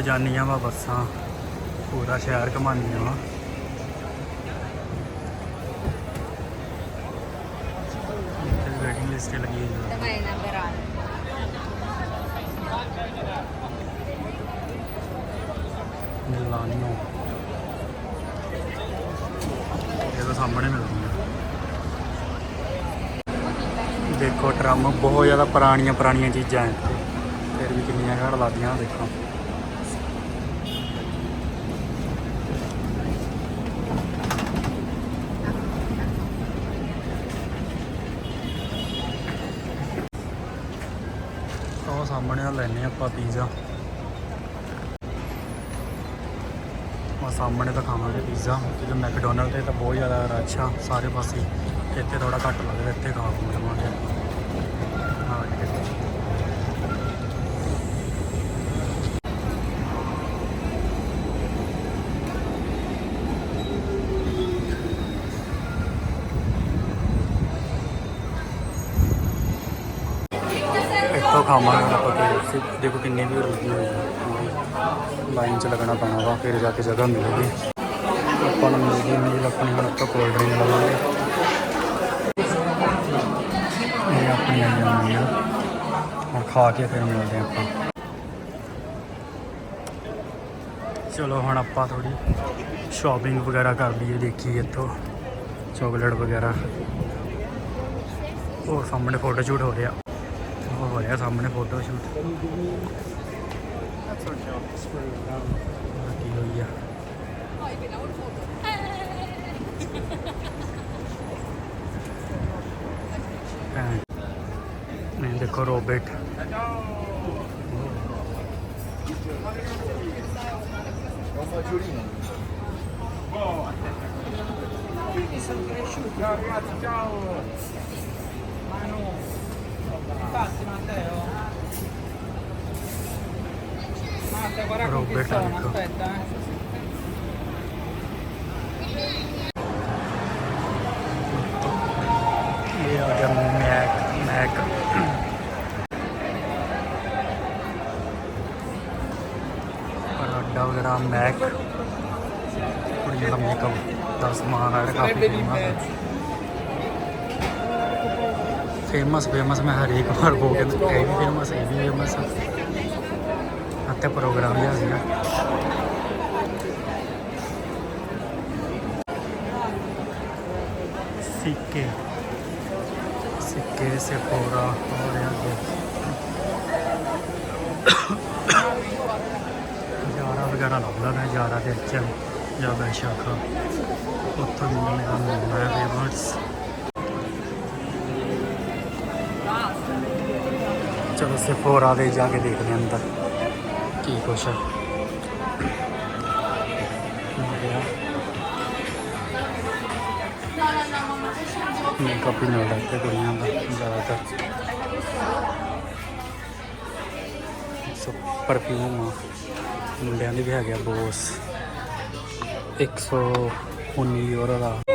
ਘੁੰਮਾਉ ਜਾਂਦੀਆਂ ਵਾ ਬੱਸਾਂ। ਪੂਰਾ ਸ਼ਹਿਰ ਘੁਮਾਉਂਦੀਆਂ ਵਾ। ਵੇਟਿੰਗ ਲਿਸਟ ਲੱਗੀ ਹੋਈ ਹੈ ਮੈਂ ਨੰਬਰ ਆ ਮਿਲਾਨੀਓ। ਇਹ ਤਾਂ ਸਾਹਮਣੇ ਮਿਲਦੀ ਦੇਖੋ ਟਰਮ ਬਹੁਤ ਜ਼ਿਆਦਾ ਪੁਰਾਣੀਆਂ ਪੁਰਾਣੀਆਂ ਚੀਜ਼ਾਂ ਐ ਫਿਰ ਵੀ ਕਿੰਨੀਆਂ ਘੜ ਲਾਦੀਆਂ ਦੇਖੋ। ਸਾਹਮਣੇ ਆ ਲੈਨੇ ਆਪਾਂ ਪੀਜ਼ਾ ਉਹ ਸਾਹਮਣੇ ਤਾਂ ਖਾਵਾਂਗੇ ਪੀਜ਼ਾ ਜਦੋਂ ਮੈਕਡੋਨਲਡ ਤੇ ਤਾਂ ਬਹੁਤ ਜ਼ਿਆਦਾ ਰਸ਼ ਆ ਸਾਰੇ ਪਾਸੇ। ਇੱਥੇ ਥੋੜਾ ਘੱਟ ਲੱਗਦਾ ਇੱਥੇ ਖਾ ਲਵਾਂਗੇ। ਹਾਂ ਜੀ ਖਾਵਾਂਗੇ। ਇੱਥੋਂ ਦੇਖੋ ਕਿੰਨੀ ਵੀ ਰੁਕੀ ਹੋਈ ਹੈ। ਲਾਈਨ 'ਚ ਲੱਗਣਾ ਪੈਣਾ ਵਾ, ਫਿਰ ਜਾ ਕੇ ਜਗ੍ਹਾ ਮਿਲੇਗੀ। ਆਪਾਂ ਨੂੰ ਮਿਲਦੀ ਨਹੀਂ ਆਪਣੀ ਹੁਣ ਆਪਾਂ ਕੋਲਡ ਡਰਿੰਕ ਲਵਾਂਗੇ ਇਹ ਆਪਣੀ ਆਈ ਹੁਣ ਖਾ ਕੇ ਫਿਰ ਮਿਲਦੇ ਹਾਂ ਆਪਾਂ। ਚਲੋ ਹੁਣ ਆਪਾਂ ਥੋੜੀ ਸ਼ਾਪਿੰਗ ਵਗੈਰਾ ਕਰ ਲਈਏ, ਦੇਖੀਏ ਇੱਥੋਂ। ਚਾਕਲੇਟ ਵਗੈਰਾ। ਹੋਰ ਸਾਹਮਣੇ ਫੋਟੋ ਸ਼ੂਟ ਹੋ ਰਿਹਾ। ਉਹ ਹੋ ਰਿਹਾ ਸਾਹਮਣੇ ਫੋਟੋ ਸ਼ੂਟ ਕੀ ਹੋਈ ਆ ਭੈਣ। ਇਹ ਦੇਖੋ robot Quindi sono cresciuti, oh, ragazzi, ciao! Manu, infatti Roberta, eh. ਇਹ ਆ ਗਿਆ ਮੈਕ ਮੈਕ ਪਰਾਡਾ ਵਗੈਰਾ ਮੈਕ ਕੁੜੀਆਂ ਦਾ ਮੇਕਅਪ ਦਾ ਸਮਾਨ ਆ ਰਿਹਾ ਕਾਫੀ ਫੇਮਸ ਫੇਮਸ ਮੈਂ ਹਰੇਕ ਵਾਰ ਬੋਲ ਕੇ ਇਹ ਵੀ ਫੇਮਸ ਇਹ ਵੀ ਫੇਮਸ ਅਤੇ ਪ੍ਰੋਗਰਾਮ ਜਿਹਾ ਸੀਗਾ। ਸਿੱਕੇ। ਸਿੱਕੇ ਸੇ ਪੂਰਾ ਹੋ ਰਿਹਾ ਅੱਗੇ। ਜਾਰਾ ਵਗੈਰਾ ਲੱਭਦਾ ਮੈਂ, ਜਾਰਾ ਦੇ ਵਿੱਚ ਜਾਂ ਬੈਸ਼ਾਖਾ ਉੱਥੋਂ ਦੀ ਮਿਲਦਾ ਮਿਲਦਾ ਹੈ ਫੇਮਸ ਚਲੋ ਸੇਫੋਰਾ ਦੇ ਜਾ ਕੇ ਦੇਖਦੇ ਹਾਂ ਅੰਦਰ। ਕੀ ਕੁਛ ਹੈ ਮੇਕਅਪ ਹੀ ਮਿਲਦਾ ਇੱਥੇ ਕੁੜੀਆਂ ਦਾ ਜ਼ਿਆਦਾਤਰ। ਸੋ ਪਰਫਿਊਮ ਆ। ਮੁੰਡਿਆਂ ਦੇ ਵੀ ਹੈਗੇ ਆ ਬੋਸ। 119 ਯੂਰੋ ਦਾ।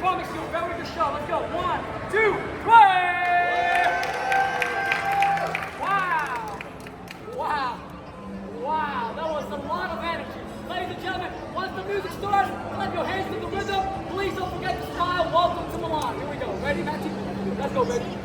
Promise you a very good show. Let's go. One, two, three. Wow. Wow. Wow. That was a lot of energy. Ladies and gentlemen, once the music starts, clap your hands to the rhythm. Please don't forget to smile. Welcome to Milan. Here we go. Ready, Matthew? Let's go, baby.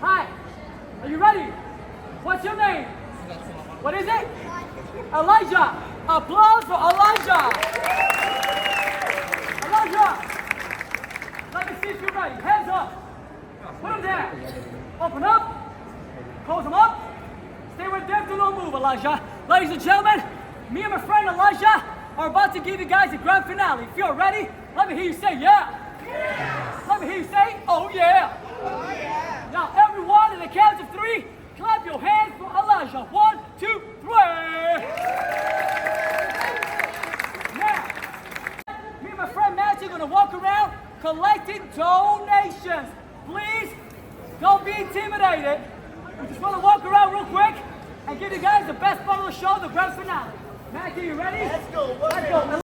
Hi. Are you ready? What's your name? What is it? Elijah. Applause for Elijah. Elijah. Let me see if you're ready. Hands up. Put them down. Open up. Close them up. Stay right there. Do not move, Elijah. Ladies and gentlemen, me and my friend Elijah are about to give you guys a grand finale. If you're ready, let me hear you say yeah. Let me hear you say, oh yeah. Everyone, in the count of three, clap your hands for Elijah. One, two, three. Now, me and my friend Matthew are gonna walk around collecting donations. Please, don't be intimidated. We just wanna walk around real quick and give you guys the best part of the show, the grand finale. Matthew, you ready? Let's go. Let's go.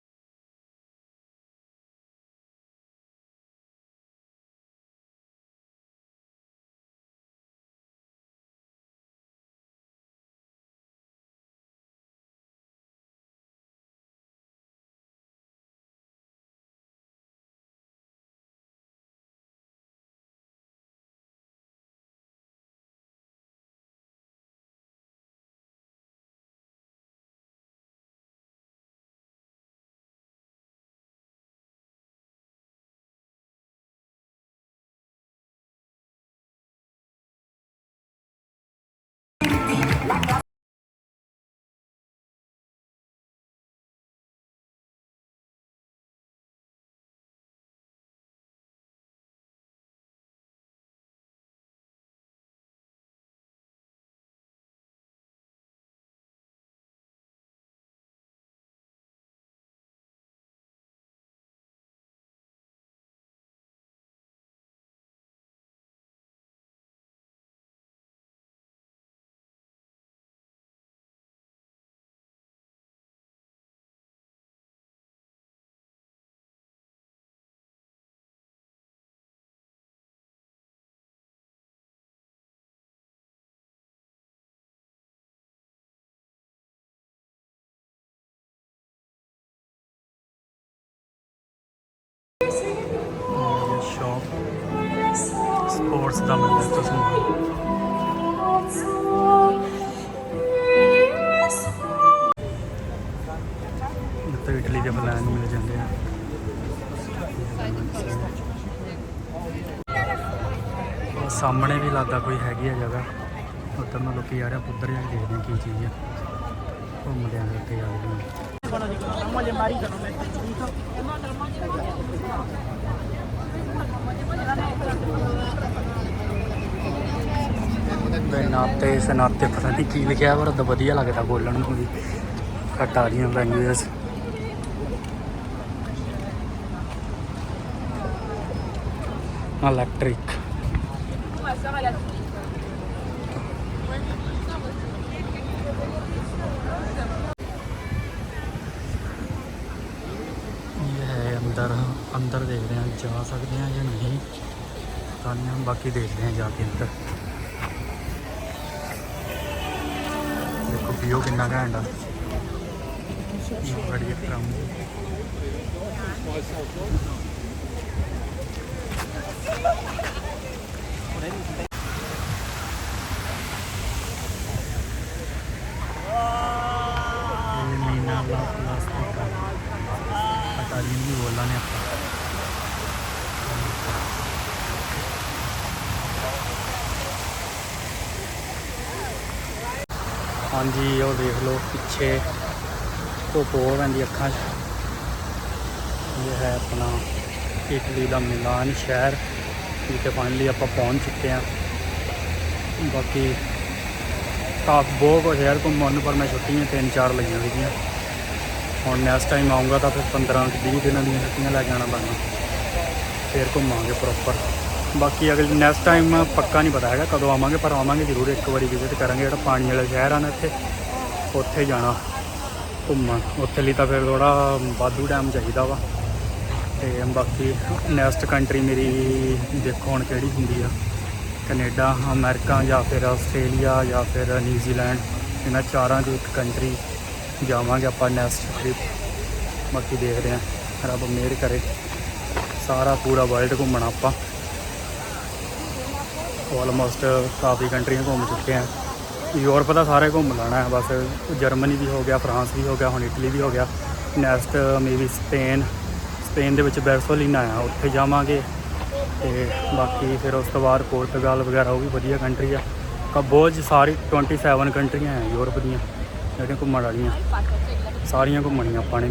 ਸਾਹਮਣੇ ਵੀ ਲੱਗਦਾ ਕੋਈ ਹੈਗੀ ਆ ਜਗ੍ਹਾ। ਉੱਧਰ ਨੂੰ ਲੋਕੀ ਆ ਰਹੇ ਆ ਉੱਧਰ ਜਾ ਦੇਖਦੇ ਆ ਕੀ ਚੀਜ਼ ਆ। ਘੁੰਮਦੇ ਆਂ ਉੱਤੇ ਜਾ ਕੇ ਨਾਤੇ ਸਨਾਤੇ, ਪਤਾ ਨਹੀਂ ਕੀ ਲਿਖਿਆ ਪਰ ਤਾਂ ਵਧੀਆ ਲੱਗਦਾ ਬੋਲਣ ਨੂੰ ਵੀ। ਕਟਾਰੀਆਂ ਲੈਂਗੁਏਜ ਇਲੈਕਟ੍ਰਿਕ ਇਹ ਹੈ ਅੰਦਰ ਅੰਦਰ ਦੇਖਦੇ ਹਾਂ ਜਾ ਸਕਦੇ ਹਾਂ ਜਾਂ ਨਹੀਂ ਤਾਂ ਨਹੀਂ ਬਾਕੀ ਦੇਖਦੇ ਹਾਂ ਜਾ ਕੇ ਅੰਦਰ ਦੇਖੋ ਵੀਓ ਕਿੰਨਾ ਘੈਂਟ ਆ ਬੜੀ ਕਰਾਮ ਇਹ ਮੀਨਾ ਲਾ ਪਲਾਸਟਿਕ ਪਤਾ ਨਹੀਂ ਬੋਲਣਾ ਨੇ ਆਪਾਂ ਹਾਂਜੀ, ਉਹ ਦੇਖ ਲਓ ਪਿੱਛੇ ਧੁੱਪ ਹੋ ਪੈਂਦੀ ਅੱਖਾਂ 'ਚ। ਇਹ ਹੈ ਆਪਣਾ ਇਟਲੀ ਦਾ ਮਿਲਾਨ ਸ਼ਹਿਰ। ਜਿੱਥੇ ਫਾਈਨਲੀ ਆਪਾਂ ਪਹੁੰਚ ਚੁੱਕੇ ਹਾਂ। ਬਾਕੀ ਕਾਫ ਬਹੁਤ ਕੁਝ ਯਾਰ, ਘੁੰਮਣ ਨੂੰ, ਪਰ ਮੈਂ ਛੁੱਟੀਆਂ ਤਿੰਨ ਚਾਰ ਲਈਆਂ ਸੀਗੀਆਂ। ਹੁਣ ਨੈਕਸਟ ਟਾਈਮ ਆਉਂਗਾ ਤਾਂ ਫਿਰ 15 20 ਦਿਨਾਂ ਦੀਆਂ ਛੁੱਟੀਆਂ ਲੈ ਜਾਣਾ ਆਉਣਾ ਫਿਰ ਘੁੰਮਾਂਗੇ ਪ੍ਰੋਪਰ ਬਾਕੀ ਅਗਲੇ ਨੈਕਸਟ ਟਾਈਮ ਪੱਕਾ ਨਹੀਂ ਪਤਾ ਹੈਗਾ ਕਦੋਂ ਆਵਾਂਗੇ, ਪਰ ਆਵਾਂਗੇ ਜ਼ਰੂਰ ਇੱਕ ਵਾਰੀ ਵਿਜ਼ਿਟ ਕਰਾਂਗੇ। ਜਿਹੜਾ ਪਾਣੀ ਵਾਲਾ ਸ਼ਹਿਰ ਆ ਨਾ ਇੱਥੇ, ਉੱਥੇ ਜਾਣਾ। ਘੁੰਮਣ। ਉੱਥੇ ਲਈ ਤਾਂ ਫਿਰ ਥੋੜਾ ਵਾਧੂ ਟਾਈਮ ਚਾਹੀਦਾ ਵਾ। ਤੇ ਬਾਕੀ ਨੈਕਸਟ ਕੰਟਰੀ ਮੇਰੀ ਦੇਖੋ ਹੁਣ ਕਿਹੜੀ ਹੁੰਦੀ ਆ। ਕੈਨੇਡਾ, ਅਮਰੀਕਾ ਜਾਂ ਫਿਰ ਆਸਟ੍ਰੇਲੀਆ ਜਾਂ ਫਿਰ ਨਿਊਜ਼ੀਲੈਂਡ ਇਹਨਾਂ ਚਾਰਾਂ ਚੋਂ ਇੱਕ ਕੰਟਰੀ ਜਾਵਾਂਗੇ ਆਪਾਂ ਨੈਕਸਟ ਟ੍ਰਿਪ ਬਾਕੀ ਦੇਖਦੇ ਹਾਂ ਰੱਬ ਮਿਹਰ ਕਰੇ। ਸਾਰਾ ਪੂਰਾ ਵਰਲਡ ਘੁੰਮਣਾ ਆਪਾਂ। ਆਲਮੋਸਟ ਕਾਫੀ ਕੰਟਰੀਆਂ ਘੁੰਮ ਚੁੱਕੇ ਆ। ਯੂਰਪ ਦਾ ਸਾਰੇ ਘੁੰਮ ਲੈਣਾ ਹੈ, ਬਸ ਜਰਮਨੀ ਵੀ ਹੋ ਗਿਆ ਫਰਾਂਸ ਵੀ ਹੋ ਗਿਆ, ਹੁਣ ਇਟਲੀ ਵੀ ਹੋ ਗਿਆ। ਨੈਕਸਟ ਮੇਬੀ ਸਪੇਨ ਸਪੇਨ ਦੇ ਵਿੱਚ ਬੈਰਸੋਲੀਨਾ ਆ, ਉੱਥੇ ਜਾਵਾਂਗੇ ਤੇ ਬਾਕੀ ਫਿਰ ਉਸ ਤੋਂ ਬਾਅਦ ਪੋਰਤਗਾਲ ਵਗੈਰਾ, ਉਹ ਵੀ ਵਧੀਆ ਕੰਟਰੀ ਆ। ਬਹੁਤ ਸਾਰੀ 27 ਕੰਟਰੀਆਂ ਆ ਯੂਰਪ ਦੀਆਂ, ਜਿਹੜੀਆਂ ਘੁੰਮਣ ਵਾਲੀਆਂ। ਸਾਰੀਆਂ ਘੁੰਮਣੀਆਂ ਆਪਾਂ ਨੇ।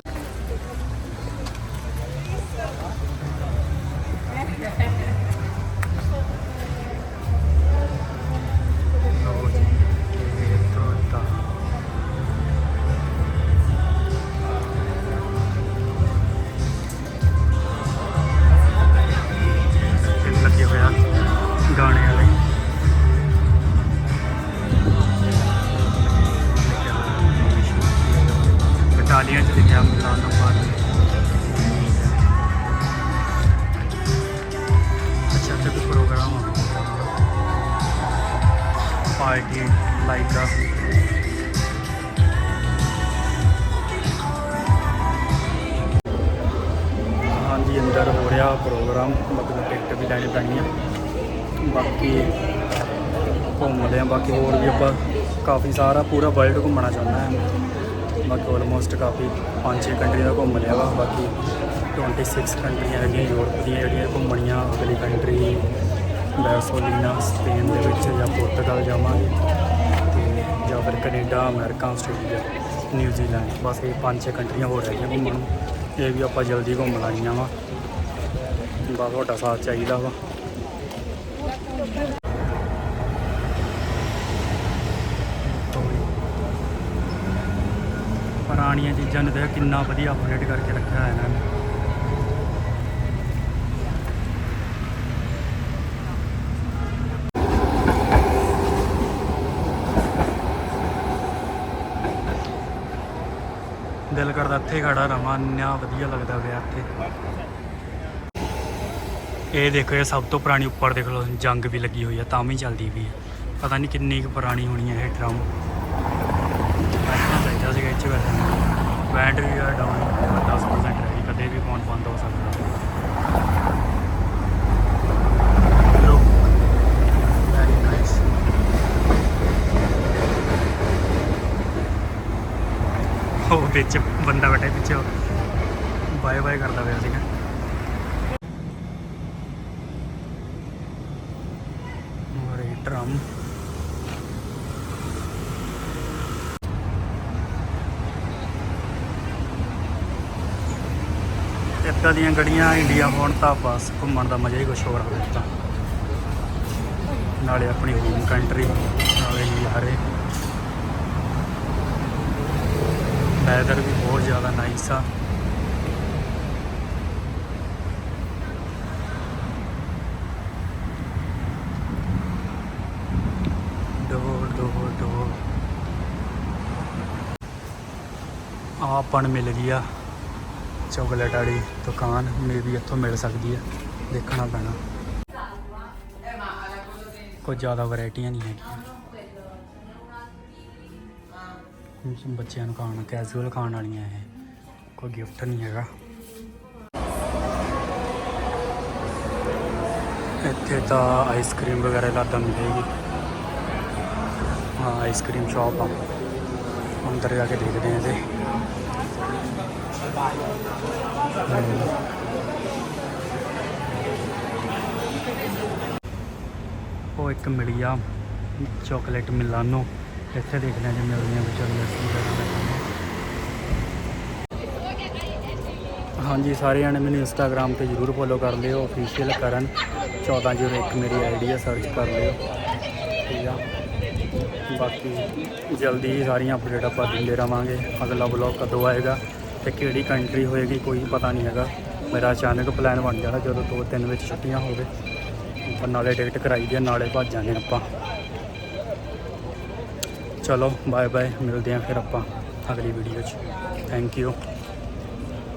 ਬਾਕੀ ਹੋਰ ਵੀ ਆਪਾਂ ਕਾਫੀ ਸਾਰਾ ਪੂਰਾ ਵਰਲਡ ਘੁੰਮਣਾ ਚਾਹੁੰਦਾ ਹਾਂ। ਬਾਕੀ ਆਲਮੋਸਟ ਕਾਫੀ ਪੰਜ ਛੇ ਕੰਟਰੀ ਦਾ ਘੁੰਮ ਲਿਆ ਵਾ। ਬਾਕੀ 26 ਕੰਟਰੀਆਂ ਹੈਗੀਆਂ ਯੂਰਪ ਦੀਆਂ ਜਿਹੜੀਆਂ ਘੁੰਮਣੀਆਂ, ਅਗਲੀ ਕੰਟਰੀ ਬੈਰਸੋਲੀਨਾ ਸਪੇਨ ਦੇ ਵਿੱਚ ਜਾਂ ਪੁਰਤਗਾਲ ਜਾਵਾਂਗੇ ਤੇ ਜਾਂ ਫਿਰ Canada America Australia New Zealand ਬਸ ਇਹ ਪੰਜ ਛੇ ਕੰਟਰੀਆਂ ਹੋਰ ਹੈਗੀਆਂ ਘੁੰਮਣ ਨੂੰ। ਇਹ ਵੀ ਆਪਾਂ ਜਲਦੀ ਘੁੰਮ ਲਾਈਆਂ ਵਾ। ਬਸ ਤੁਹਾਡਾ ਸਾਥ ਚਾਹੀਦਾ ਵਾ। ਪੁਰਾਣੀਆਂ ਚੀਜ਼ਾਂ ਨੂੰ ਦੇਖ ਕਿੰਨਾ ਵਧੀਆ ਅਪਡੇਟ ਕਰਕੇ ਰੱਖਿਆ ਹੋਇਆ ਇਹਨਾਂ ਨੇ। ਦਿਲ ਕਰਦਾ ਇੱਥੇ ਖੜਾ ਰਵਾਂ, ਇੰਨਾ ਵਧੀਆ ਲੱਗਦਾ ਪਿਆ ਇੱਥੇ। ਇਹ ਦੇਖੋ, ਇਹ ਸਭ ਤੋਂ ਪੁਰਾਣੀ ਉੱਪਰ ਦੇਖ ਲਓ, ਜੰਗ ਵੀ ਲੱਗੀ ਹੋਈ ਆ, ਤਾਂ ਵੀ ਚੱਲਦੀ ਵੀ ਹੈ ਪਤਾ ਨਹੀਂ ਕਿੰਨੀ ਕੁ ਪੁਰਾਣੀ ਹੋਣੀ ਹੈ ਇਹ ਡਰਮ। ਬੈਠਣਾ ਚਾਹੀਦਾ ਸੀਗਾ ਇੱਥੇ ਬੈਠਣਾ ਬੈਟਰੀ ਆ ਡਾਊਨ 10% ਰਹਿ ਗਈ, ਕਦੇ ਵੀ ਫੋਨ ਬੰਦ ਹੋ ਸਕਦਾ। ਲੁੱਕ ਵੈਰੀ ਨਾਈਸ ਉਹ ਵਿੱਚ ਬੰਦਾ ਬੈਠਾ ਪਿੱਛੇ ਬਾਏ ਬਾਏ ਕਰਦਾ ਪਿਆ ਸੀਗਾ ਔਰ ਇਹ ਡਰਮ ਇੱਦਾਂ ਦੀਆਂ ਗੱਡੀਆਂ ਇੰਡੀਆ ਹੋਣ ਤਾਂ ਬਸ ਘੁੰਮਣ ਦਾ ਮਜ਼ਾ ਹੀ ਕੁਛ ਹੋਰ ਆ ਤਾਂ ਨਾਲੇ ਆਪਣੀ ਹੋਮ ਕੰਟਰੀ ਨਾਲੇ ਨਜ਼ਾਰੇ ਵੈਦਰ ਵੀ ਬਹੁਤ ਜ਼ਿਆਦਾ ਨਾਈਸ ਆ। ਡੋਰ ਮਿਲ ਗਈ ਆ ਚਾਕਲੇਟ ਵਾਲੀ ਦੁਕਾਨ ਮੇਬੀ ਇੱਥੋਂ ਮਿਲ ਸਕਦੀ ਹੈ, ਦੇਖਣਾ ਪੈਣਾ। ਕੋਈ ਜ਼ਿਆਦਾ ਵੈਰਾਈਟੀਆਂ ਨਹੀਂ ਹੈਗੀਆਂ। ਬੱਚਿਆਂ ਨੂੰ ਖਾਣ ਕੈਜੂਅਲ ਖਾਣ ਵਾਲੀਆਂ ਇਹ, ਕੋਈ ਗਿਫਟ ਨਹੀਂ ਹੈਗਾ। ਇੱਥੇ ਤਾਂ ਆਈਸਕ੍ਰੀਮ ਵਗੈਰਾ ਲਾਦਾ ਮਿਲੇਗੀ। ਹਾਂ ਆਈਸਕ੍ਰੀਮ ਸ਼ਾਪ ਆ। ਅੰਦਰ ਜਾ ਕੇ ਦੇਖਦੇ ਹਾਂ ਇਹਦੇ। ਉਹ ਇੱਕ ਮਿਲੀ ਆ ਚਾਕਲੇਟ ਮਿਲਾਨੋ। ਇੱਥੇ ਦੇਖਦੇ ਹਾਂ ਜੇ ਮਿਲਦੀਆਂ ਵੀ ਹਾਂਜੀ ਸਾਰੇ ਜਣੇ ਮੈਨੂੰ ਇੰਸਟਾਗ੍ਰam ਤੇ ਜਰੂਰ ਫੋਲੋ ਕਰ ਲਿਓ। ਅਫੀਸ਼ੀਅਲ ਕਰਨ 1401 ਮੇਰੀ ਆਈਡੀ ਆ ਸਰਚ ਕਰ ਲਿਓ। ਠੀਕ ਆ। ਬਾਕੀ ਜਲਦੀ ਹੀ ਸਾਰੀਆਂ ਅਪਡੇਟ ਆਪਾਂ ਦਿੰਦੇ ਰਵਾਂਗੇ। ਅਗਲਾ ਵਲੌਗ ਕਦੋਂ ਆਏਗਾ? ਤੇ ਕਿਹੜੀ ਕੰਟਰੀ ਹੋਏਗੀ ਕੋਈ ਪਤਾ ਨਹੀਂ ਹੈਗਾ। ਮੇਰਾ ਅਚਾਨਕ ਪਲਾਨ ਬਣ ਜਾਣਾ ਜਦੋਂ ਦੋ ਤਿੰਨ ਵਿੱਚ ਛੁੱਟੀਆਂ ਹੋਵੇ। ਆਪਾਂ ਨਾਲੇ ਟਿਕਟ ਕਰਾਈ ਦੀ ਨਾਲੇ ਭੱਜ ਜਾਣੇ ਆਪਾਂ। ਚਲੋ ਬਾਏ ਬਾਏ ਮਿਲਦੇ ਹਾਂ ਫਿਰ ਆਪਾਂ ਅਗਲੀ ਵੀਡੀਓ 'ਚ। Thank you